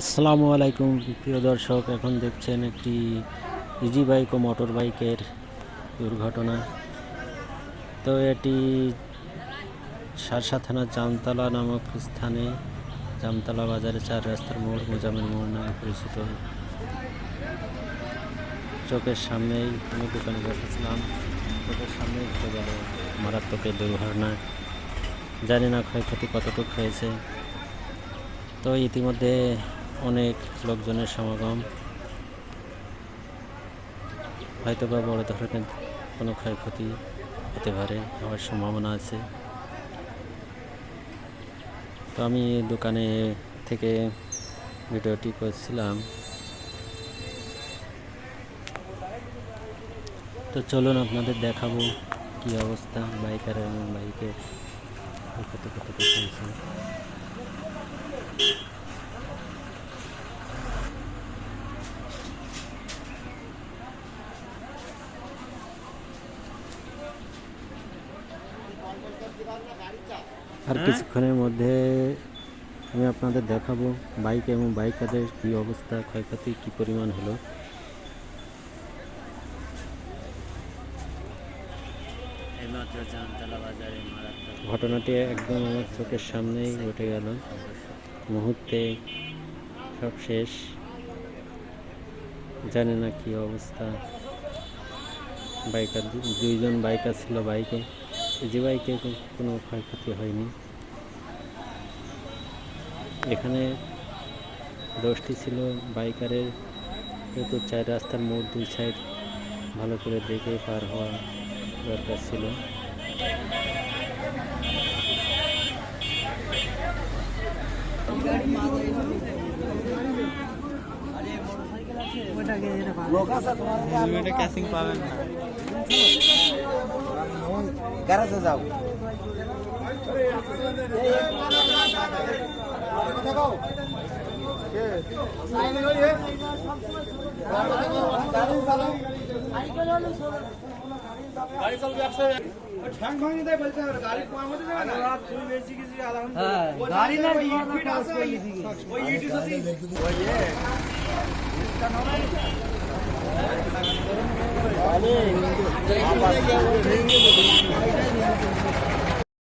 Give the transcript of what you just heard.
আসসালামু আলাইকুম, প্রিয় দর্শক। এখন দেখছেন একটি ইজি বাইক ও মোটর বাইকের দুর্ঘটনা। তো এটি সারসা থানার জামতলা নামক স্থানে, জামতলা বাজারে চার রাস্তার মোড় মোজামের মোড় নামে পরিচিত। চোখের সামনেই আমি দোকানে বসেছিলাম। চোখের সামনেই ঘটে গেল মারাত্মক এই দুর্ঘটনা। জানি না ক্ষয়ক্ষতি কতটুকু হয়েছে। তো ইতিমধ্যে অনেক লোকজনের সমাগম। হয়তো বা বড় ধরনের কোনো ক্ষয়ক্ষতি হতে পারে হওয়ার সম্ভাবনা আছে। তো আমি দোকানে থেকে ভিডিওটি করছিলাম। তো চলুন আপনাদের দেখাবো কি অবস্থা, বাইকার এবং বাইকের ক্ষয়ক্ষতি কতটুকু আর কিছুক্ষণের মধ্যে আমি আপনাদের দেখাবো বাইক এবং বাইকারদের কী অবস্থা ক্ষয়ক্ষতি কী পরিমাণ হলো। ঘটনাটি একদম আমার চোখের সামনেই ঘটে গেল। মুহূর্তে সব শেষ। জানি না কী অবস্থা। বাইকার দুইজন বাইকার ছিল বাইকে। যে বাইকে কোনো ক্ষয়ক্ষতি হয়নি। এখানে দোষটি ছিল বাইকারের যেহেতু চার রাস্তার মোড় দুই সাইড ভালো করে দেখে পার হওয়া দরকার ছিল। ক্যাসিং পাবেন না। खाऊन घराचं गाड़ी है। 人間だとね。